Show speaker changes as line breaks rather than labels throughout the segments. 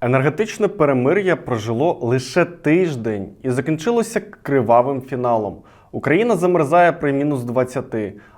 Енергетичне перемир'я прожило лише тиждень і закінчилося кривавим фіналом. Україна замерзає при мінус 20,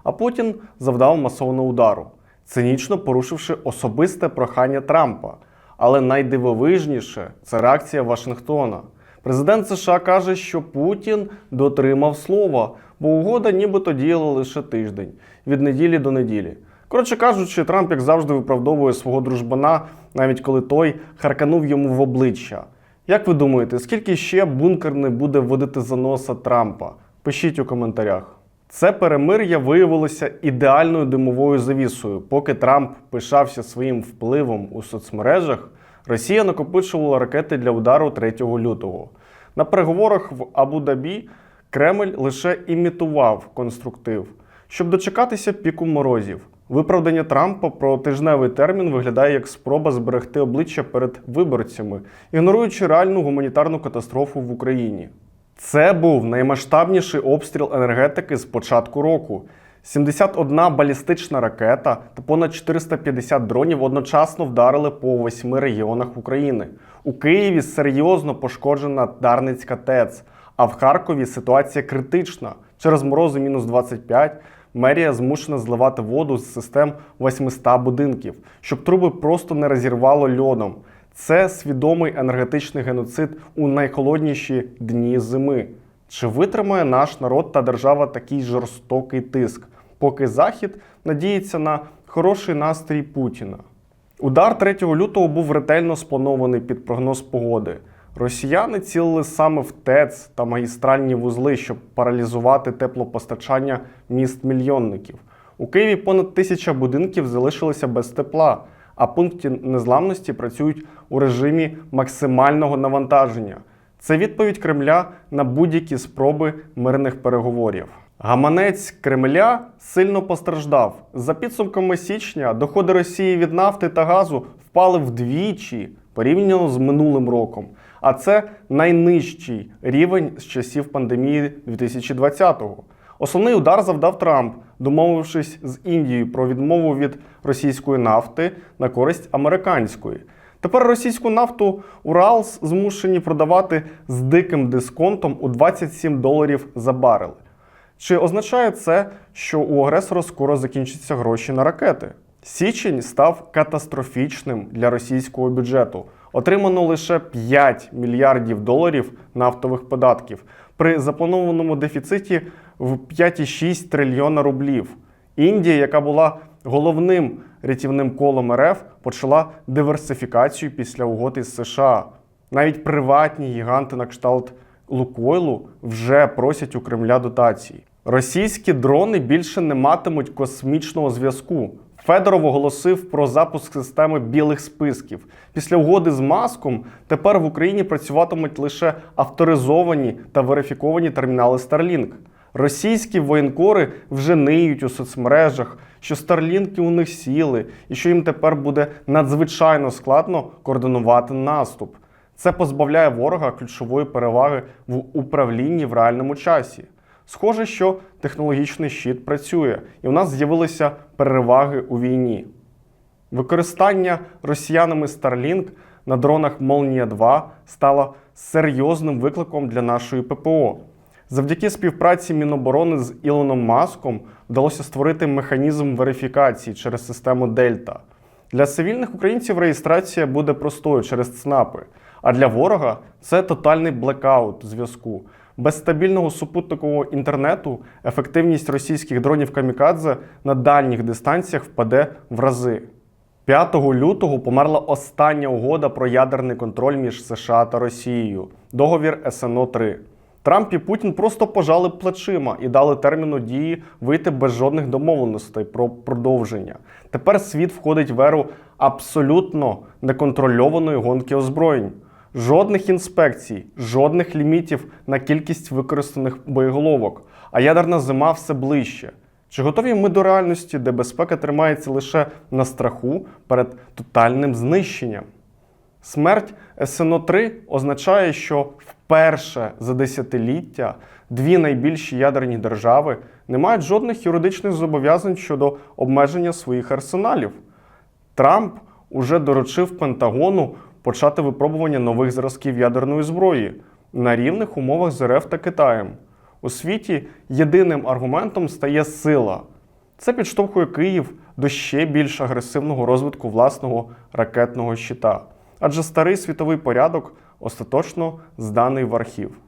а Путін завдав масовного удару, цинічно порушивши особисте прохання Трампа. Але найдивовижніше це реакція Вашингтона. Президент США каже, що Путін дотримав слова, бо угода нібито діяла лише тиждень від неділі до неділі. Коротше кажучи, Трамп, як завжди, виправдовує свого дружбана, навіть коли той харканув йому в обличчя. Як ви думаєте, скільки ще бункер не буде вводити за носа Трампа? Пишіть у коментарях. Це перемир'я виявилося ідеальною димовою завісою. Поки Трамп пишався своїм впливом у соцмережах, Росія накопичувала ракети для удару 3 лютого. На переговорах в Абу-Дабі Кремль лише імітував конструктив, щоб дочекатися піку морозів. Виправдання Трампа про тижневий термін виглядає як спроба зберегти обличчя перед виборцями, ігноруючи реальну гуманітарну катастрофу в Україні. Це був наймасштабніший обстріл енергетики з початку року. 71 балістична ракета та понад 450 дронів одночасно вдарили по восьми регіонах України. У Києві серйозно пошкоджена Дарницька ТЕЦ, а в Харкові ситуація критична. Через морози мінус 25 мерія змушена зливати воду з систем 800 будинків, щоб труби просто не розірвало льодом. Це свідомий енергетичний геноцид у найхолодніші дні зими. Чи витримає наш народ та держава такий жорстокий тиск, поки Захід надіється на хороший настрій Путіна? Удар 3 лютого був ретельно спланований під прогноз погоди. Росіяни цілили саме в ТЕЦ та магістральні вузли, щоб паралізувати теплопостачання міст мільйонників. У Києві понад тисяча будинків залишилися без тепла, а пункти незламності працюють у режимі максимального навантаження. Це відповідь Кремля на будь-які спроби мирних переговорів. Гаманець Кремля сильно постраждав. За підсумками січня доходи Росії від нафти та газу впали вдвічі порівняно з минулим роком. А це найнижчий рівень з часів пандемії 2020-го. Основний удар завдав Трамп, домовившись з Індією про відмову від російської нафти на користь американської. Тепер російську нафту Уралс змушені продавати з диким дисконтом у 27 доларів за барел. Чи означає це, що у агресора скоро закінчаться гроші на ракети? Січень став катастрофічним для російського бюджету. Отримано лише 5 мільярдів доларів нафтових податків при запланованому дефіциті в 5,6 трильйона рублів. Індія, яка була головним рятівним колом РФ, почала диверсифікацію після угод із США. Навіть приватні гіганти на кшталт Лукойлу вже просять у Кремля дотації. Російські дрони більше не матимуть космічного зв'язку. Федоров оголосив про запуск системи білих списків. Після угоди з маском тепер в Україні працюватимуть лише авторизовані та верифіковані термінали Starlink. Російські воєнкори вже ниють у соцмережах, що старлінки у них сіли, і що їм тепер буде надзвичайно складно координувати наступ. Це позбавляє ворога ключової переваги в управлінні в реальному часі. Схоже, що технологічний щит працює, і у нас з'явилися переваги у війні. Використання росіянами Starlink на дронах Молнія 2 стало серйозним викликом для нашої ППО. Завдяки співпраці Міноборони з Ілоном Маском вдалося створити механізм верифікації через систему Дельта. Для цивільних українців реєстрація буде простою через ЦНАПи, а для ворога це тотальний блекаут зв'язку. Без стабільного супутникового інтернету ефективність російських дронів камікадзе на дальніх дистанціях впаде в рази. 5 лютого померла остання угода про ядерний контроль між США та Росією договір СНО 3 Трамп і Путін просто пожали плечима і дали терміну дії вийти без жодних домовленостей про продовження. Тепер світ входить в еру абсолютно неконтрольованої гонки озброєнь. Жодних інспекцій, жодних лімітів на кількість використаних боєголовок, а ядерна зима все ближче. Чи готові ми до реальності, де безпека тримається лише на страху перед тотальним знищенням? Смерть СНО-3 означає, що вперше за десятиліття дві найбільші ядерні держави не мають жодних юридичних зобов'язань щодо обмеження своїх арсеналів. Трамп уже доручив Пентагону почати випробування нових зразків ядерної зброї на рівних умовах з РФ та Китаєм. У світі єдиним аргументом стає сила. Це підштовхує Київ до ще більш агресивного розвитку власного ракетного щита, адже старий світовий порядок остаточно зданий в архів.